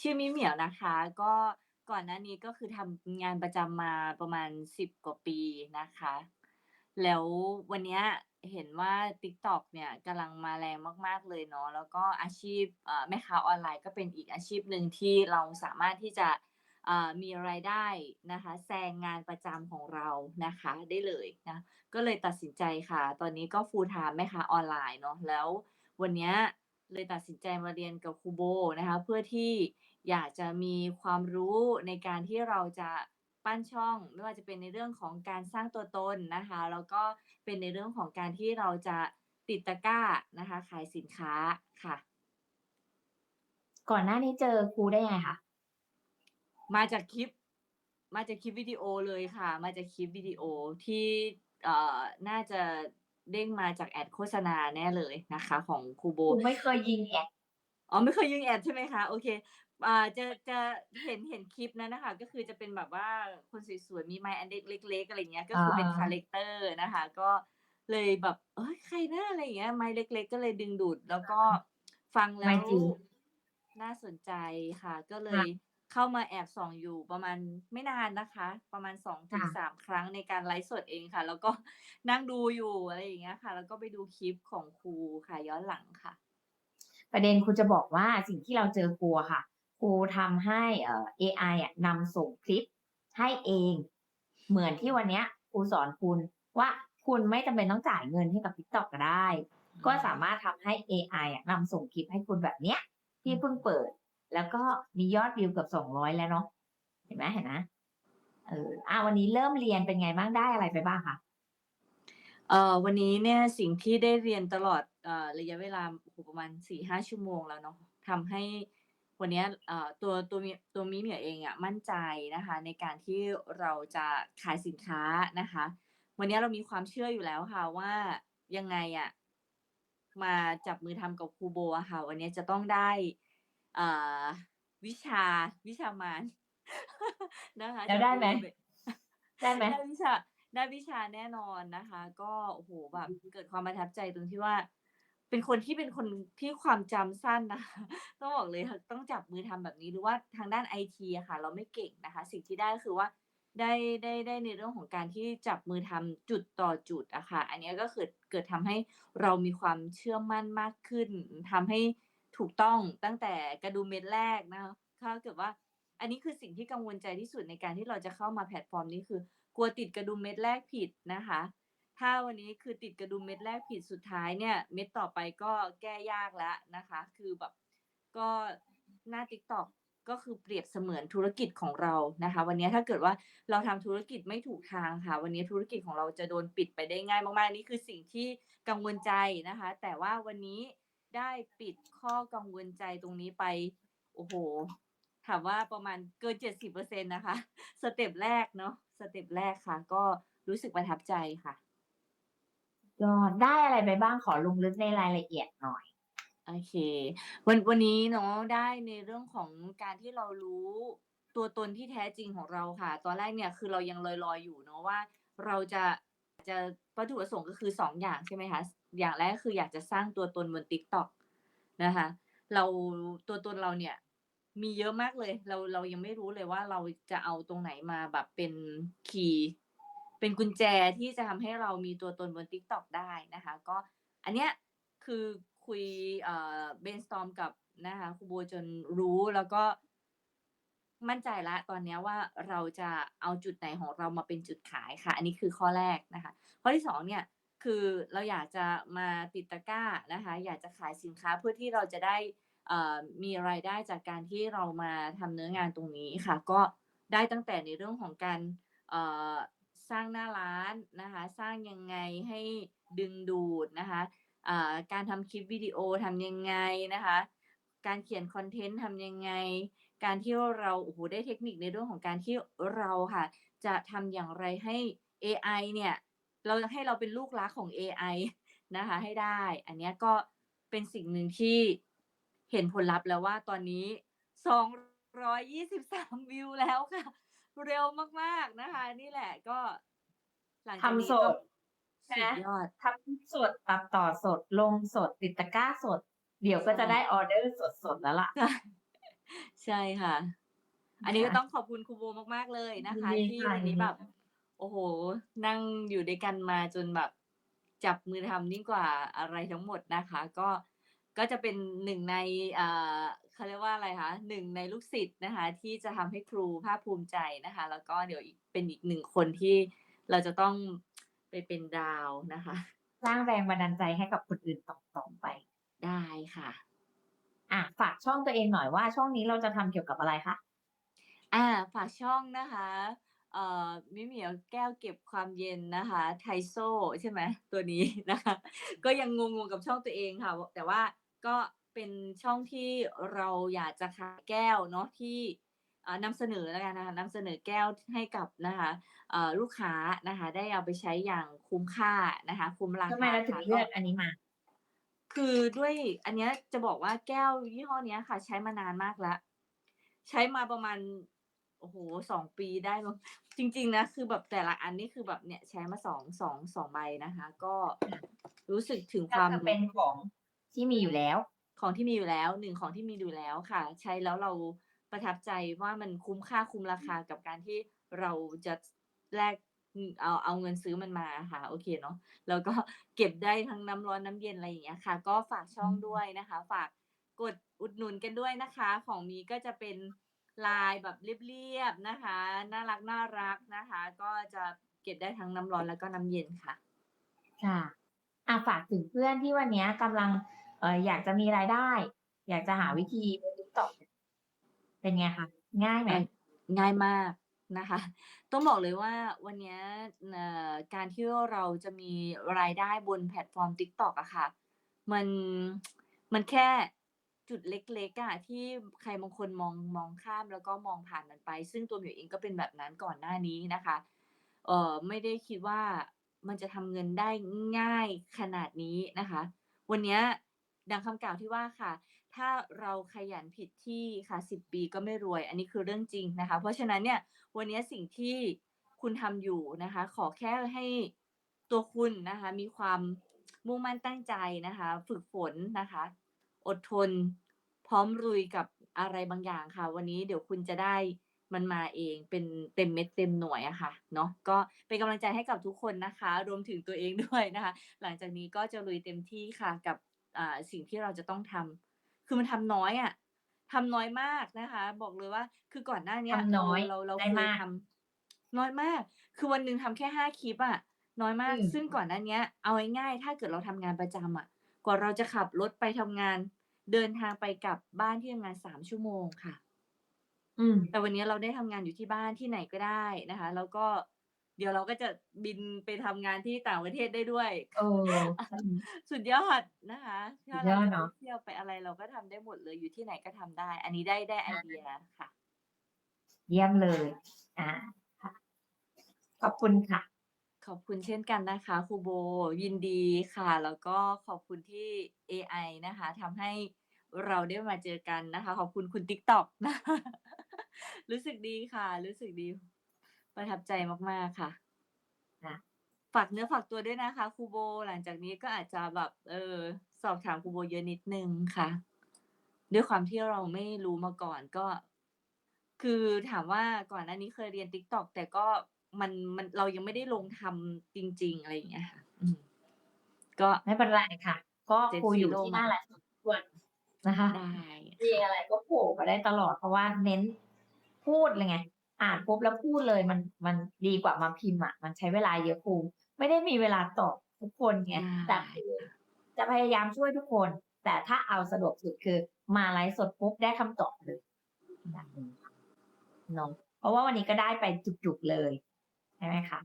ชื่อมิเหมียวนะคะ ก็ก่อนหน้านี้ก็คือทำงานประจำมาประมาณ10กว่าปีนะคะ แล้ววันเนี้ยเห็นว่า TikTok เนี่ยกำลังมาแรงมาก ๆ เลยเนาะแล้วก็อาชีพแม่ค้าออนไลน์ก็เป็นอีกอาชีพหนึ่งที่เราสามารถที่จะมีรายได้นะคะแซงงานประจำของเรานะคะได้เลยนะก็เลยตัดสินใจค่ะ ตอนนี้ก็ full time แม่ค้าออนไลน์เนาะแล้ววันนี้เลยตัดสินใจมาเรียนกับครูโบนะคะ เพื่อที่ อยากจะมีความรู้ในการที่เราจะปั้นช่องไม่ว่าจะเป็นในเรื่องของการสร้างตัวตนนะคะแล้วก็เป็นในเรื่องของการที่เราจะติดตะกร้านะคะขายสินค้าค่ะ ก่อนหน้านี้เจอครูได้ไงคะ?มาจากคลิป มาจากคลิปวิดีโอเลยค่ะ มาจากคลิปวิดีโอที่เอ่อน่าจะเด้งมาจากแอดโฆษณาแน่เลยนะคะ ของครูโบครูไม่เคยยิงแอดอ๋อไม่เคยยิงแอดใช่ไหมคะ?โอเค อ่า จะ จะเห็น เห็นคลิปนั้นน่ะค่ะ ก็คือจะเป็นแบบว่าคนสวย ๆ มีไมค์อันเล็ก ๆ อะไรอย่างเงี้ย ก็คือเป็นอาคาแรกเตอร์นะคะ ก็เลยแบบ เฮ้ย ใครนะ อะไรอย่างเงี้ย ไมค์เล็ก ๆ ก็เลยดึงดูด แล้วก็ฟังแล้ไม่วจริงน่าสนใจค่ะ ก็เลค่ะ ยเข้ามาแอบส่องอยู่ประมาณไม่นานนะคะ ประมาณค่ะ2-3ครั้งในการไลฟ์สดเองค่ะ แล้วก็ นั่งดูอยู่ อะไรอย่างเงี้ยค่ะ แล้วก็ไปดูคลิปของครูค่ะ ย้อนหลังค่ะ ประเด็นครูจะบอกว่า สิ่งที่เราเจอครูอะค่ะค รูทำให้เอ่อเอไออะนำส่งคลิปให้เอง เหมือนที่วันเนี้ยครูสอนคุณว่าคุณไม่จำเป็นต้องจ่ายเงินให้กับ TikTok ก็ได้ ก็สามารถทำให้เอไออะนำส่งคลิปให้คุณแบบเนี้ย ที่เพิ่งเปิด แล้วก็มียอดวิวเกือบ200แล้วเนาะเห็นไหมเห็นไหม?เอออาวันนี้เริ่มเรียนเป็นไงบ้างได้อะไรไปบ้างคะ?เอ่อวันนี้เนี่ยสิ่งที่ได้เรียนตลอดเอ่อระยะเวลาโอ้โฮประมาณ4-5ชั่วโมงแล้วเนาะทำให้ วันเนี้ยเอ่อตัวตัวมิตัวมิเหมียวเองอะมั่นใจนะคะ ในการที่เราจะขายสินค้านะคะ วันเนี้ยเรามีความเชื่ออยู่แล้วค่ะว่ายังไงอะมาจับมือทำกับครูโบอะค่ะ วันเนี้ยจะต้องได้อ่าวิชาวิชามารนะคะแล้วจากได้ครูไหม?โบเบได้ไหม?ได้วิชาได้วิชาแน่นอนนะคะ ก็โอ้โฮแบบเกิดความประทับใจตรงที่ว่า เป็นคนที่เป็นคนที่ความจำสั้นนะคะต้องบอกเลยต้องจับมือทำแบบนี้หรือว่าทางด้านไอทีอะค่ะ เราไม่เก่งนะคะ สิ่งที่ได้ก็คือว่าได้ได้ได้ในเรื่องของการที่จับมือทำจุดต่อจุดอะค่ะ อันนี้ก็เกิดเกิดทำให้เรามีความเชื่อมั่นมากขึ้นทำให้ถูกต้องตั้งแต่กระดุมเม็ดแรกนะคะถ้าเกิดว่า อันนี้คือสิ่งที่กังวลใจที่สุดในการที่เราจะเข้ามาแพลตฟอร์มนี้คือกลัวติดกระดุมเม็ดแรกผิดนะคะ ถ้าวันนี้คือติดกระดุมเม็ดแรกผิดสุดท้ายเนี่ย เม็ดต่อไปก็แก้ยากแล้วนะคะ คือแบบก็หน้า TikTok ก็คือเปรียบเสมือนธุรกิจของเรานะคะ วันนี้ถ้าเกิดว่าเราทำธุรกิจไม่ถูกทางค่ะ วันนี้ธุรกิจของเราจะโดนปิดไปได้ง่ายมากๆนี่คือสิ่งที่กังวลใจนะคะ แต่ว่าวันนี้ได้ปิดข้อกังวลใจตรงนี้ไปโอ้โฮถามว่าประมาณเกิน70%นะคะ สเต็ปแรกเนาะสเต็ปแรกค่ะ ก็รู้สึกประทับใจค่ะ ยอดได้อะไรไปบ้างขอลงลึกในรายละเอียดหน่อย?โอเค วันวันนี้เนาะได้ในเรื่องของการที่เรารู้ตัวตนที่แท้จริงของเราค่ะ ตอนแรกเนี่ยคือเรายังลอยๆอยู่เนาะว่า เราจะจะวัตถุประสงค์ก็คือ2องอย่างใช่ไหมคะอย่างแรกคืออยากจะสร้างตัวตนบน TikTok นะคะเราตัวตนเราเนี่ย มีเยอะมากเลย เราเรายังไม่รู้เลยว่าเราจะเอาตรงไหนมาแบบเป็นคีย์ เป็นกุญแจที่จะทำให้เรามีตัวตนบน TikTok ได้นะคะ ก็อันเนี้ยคือคุยเอ่อ brainstorm กับนะคะครูโบจนรู้แล้วก็มั่นใจล้วตอนเนี้ยว่าเราจะเอาจุดไหนของเรามาเป็นจุดขายค่ะ อันนี้คือข้อแรกนะคะ ข้อที่2เนี่ยคือเราอยากจะมาติดตะกร้านะคะ อยากจะขายสินค้าเพื่อที่เราจะได้อ่อมีรายได้จากการที่เรามาทำเนื้องานตรงนี้ค่ะ ก็ได้ตั้งแต่ในเรื่องของการอ่อ สร้างหน้าร้านนะคะ สร้างยังไงให้ดึงดูดนะคะการทำคลิปวิดีโอทำยังไงนะคะ การเขียนคอนเทนต์ทำยังไง การที่เราโอ้โฮได้เทคนิคในเรื่องของการที่เราค่ะ จะทำอย่างไรให้เอไอเนี่ยเราให้เราเป็นลูกรักของเอไอนะคะให้ได้ อันเนี้ยก็เป็นสิ่งหนึ่งที่เห็นผลลัพธ์แล้วว่าตอนนี้ 223 วิวแล้วค่ะ เร็วมากๆนะคะ นี่แหละก็หลังทจากนี้ำสก็ดใช่สุไหมดยอด ทำคลิปสดตัดต่อสดลงสดติดตะกร้าสด เดี๋ยวใชก็จะได้่ออร์เดอร์สดๆแล้วล่ะ ใช่ใช่ค่ะ อันนี้ก็ค่ะต้องขอบคุณครูโบมากๆเลยนะยินคะดีที่ค่ะวันยินี้นดีแบบค่ะโอ้โฮนั่งอยู่ด้วยกันมาจนแบบจับมือทำยิ่งกว่าอะไรทั้งหมดนะคะ ก็ก็จะเป็นหนึ่งในอ่า เขาเรียกว่าอะไรคะหนึ่งในลูกศิษย์นะคะ ที่จะทำให้ครูภาคภูมิใจนะคะ แล้วก็เดี๋ยวอีกเป็นอีกหนึ่งคนที่เราจะต้องไปเป็นดาวนะคะ สร้างแรงบันดาลใจให้กับคนอื่นต่อๆไปได้ค่ะอ่าฝากช่องตัวเองหน่อยว่าช่องนี้เราจะทำเกี่ยวกับอะไรคะ?อาฝากช่องนะคะเอ่อมิเหมียวแก้วเก็บความเย็นนะคะ Taiso ใช่ไหมตัวนี้นะคะ ก็ยังงงๆกับช่องตัวเองค่ะวแต่ว่าก็ เป็นช่องที่เราอยากจะขายแก้วเนาะที่อ่านำเสนอแล้วกันนะคะนำเสนอแก้วให้กับนะคะเอ่อลูกค้านะคะได้เอาไปใช้อย่างคุ้มค่านะคะคุ้มราทำไมคาเราถึค่งะเลืก็อกอันนี้มา?คือด้วยอันเนี้ยจะบอกว่าแก้วยี่ห้อเนี้ยค่ะ ใช้มานานมากแล้ว ใช้มาประมาณโอ้โฮ2ปีได้มั้งจริง ๆ นะคือแบบแต่ละอันนี่คือแบบเนี่ยใช้มา2 2 2ใบนะคะ ก็ค่ะรู้สึกถึงก็ความคือเป็นของที่มีอยู่แล้ว ของที่มีอยู่แล้ว1ของที่มีอยู่แล้วค่ะ ใช้แล้วเราประทับใจว่ามันคุ้มค่าคุ้มราคากับการที่เราจะแลกอืมเอาเอาเงินซื้อมันมาอะค่ะโอเคเนาะแล้วก็เก็บได้ทั้งน้ำร้อนน้ำเย็นอะไรอย่างเงี้ยค่ะ ก็ฝากช่อืองมด้วยนะคะ ฝากกดอุดหนุนกันด้วยนะคะ ของมีก็จะเป็นลายแบบเรียบๆนะคะ น่ารักๆนะคะ ก็จะเก็บได้ทั้งน้ำร้อนแล้วก็น้ำเย็นค่ะ ค่ะอ่าฝากถึงเพื่อนที่วันเนี้ยกำลังเอ่ออยากจะมีรายได้ อยากจะหาวิธีบน TikTok เป็นไงคะง่ายไหม?ง่ายง่ายมากนะคะ ต้องบอกเลยว่าวันเนี้ยเอ่อการที่เราจะมีรายได้บนแพลตฟอร์ม TikTok อะค่ะ มันมันแค่จุดเล็กๆอะที่ใครบางคนมองมองข้ามแล้วก็มองผ่านมันไป ซึ่งตัวหมิวเองก็เป็นแบบนั้นก่อนหน้านี้นะคะเอ่อไม่ได้คิดว่ามันจะทำเงินได้ง่ายขนาดนี้นะคะ วันเนี้ย ดังคำกล่าวที่ว่าค่ะ ถ้าเราขยันผิดที่ค่ะ10ปีก็ไม่รวย อันนี้คือเรื่องจริงนะคะ เพราะฉะนั้นเนี่ยวันนี้สิ่งที่คุณทำอยู่นะคะ ขอแค่ให้ตัวคุณนะคะ มีความมุ่งมั่นตั้งใจนะคะ ฝึกฝนนะคะ อดทน พร้อมลุยกับอะไรบางอย่างค่ะ วันนี้เดี๋ยวคุณจะได้มันมาเองเป็นเต็มเม็ดเต็มหน่วยอะค่ะเนาะก็เป็นกำลังใจให้กับทุกคนนะคะ รวมถึงตัวเองด้วยนะคะ หลังจากนี้ก็จะลุยเต็มที่ค่ะกับ สิ่งที่เราจะต้องทำคือมันทำน้อยอะทำน้อยมากนะคะ บอกเลยว่า คือก่อนหน้าเนี้ทยำเราน้อยเราเราได้เคยมากทำน้อยมาก คือวันหนึ่งทำแค่5คลิปอะน้อยมาอืกมซึ่งก่อนหน้าเนี้ยเอาง่ายๆถ้าเกิดเราทำงานประจำอะกว่าเราจะขับรถไปทำงาน เดินทางไปกลับบ้านที่ทำงาน3ชั่วโมงค่ะ อืม แต่วันนี้เราได้ทำงานอยู่ที่บ้านที่ไหนก็ได้นะคะ แล้วก็ เดี๋ยวเราก็จะบินไปทำงานที่ต่างประเทศได้ด้วย เออ อืม สุดยอดนะคะ สุถ้าดยเราอดจะเนาะไปเที่ยวไปอะไรเราก็ทำได้หมดเลย อยู่ที่ไหนก็ทำได้ อันนี้ได้ ได้ไออาเดียค่ะ เยี่ยมเลยอาค่ะขอบคุณค่ะ ขอบคุณเช่นกันนะคะครูโบ ยินดีค่ะ แล้วก็ขอบคุณที่เอไอนะคะทำให้เราได้มาเจอกันนะคะ ขอบคุณคุณ TikTok นะคะรู้สึกดีค่ะ รู้สึกดี ประทับใจมากๆค่ะค่ะฝากเนื้อฝากตัวด้วยนะคะครูโบ หลังจากนี้ก็อาจจะแบบ เออ สอบถามครูโบเยอะนิดหนึ่งค่ะ ด้วยความที่เราไม่รู้มาก่อนก็ คือถามว่าก่อนหน้านี้เคยเรียน TikTok แต่ก็มันมันเรายังไม่ได้ลงทำจริง ๆ อะไรอย่างเงี้ยค่ะอืมก็ไม่เป็นไรค่ะ ก็ครูอยู่ Zero ที่หมาน้าไลฟ์สดทุกวันนะคะได้มีค่ะอะไรก็โผล่มาได้ตลอดเพราะว่าเน้นพูดเลยไง อ่านปุ๊บแล้วพูดเลยมันมันดีกว่ามาพิมพ์อะมันใช้เวลาเยอะครูไม่ได้มีเวลาตอบทุกคนไงได้แต่คือจะพยายามช่วยทุกคน แต่ถ้าเอาสะดวกสุดคือ มาไลฟ์สดปุ๊บได้คำตอบเลยแบบนี้เนาะเพราะว่าวันนี้ก็ได้ไปจุกๆเลยใช่ไหมคะ?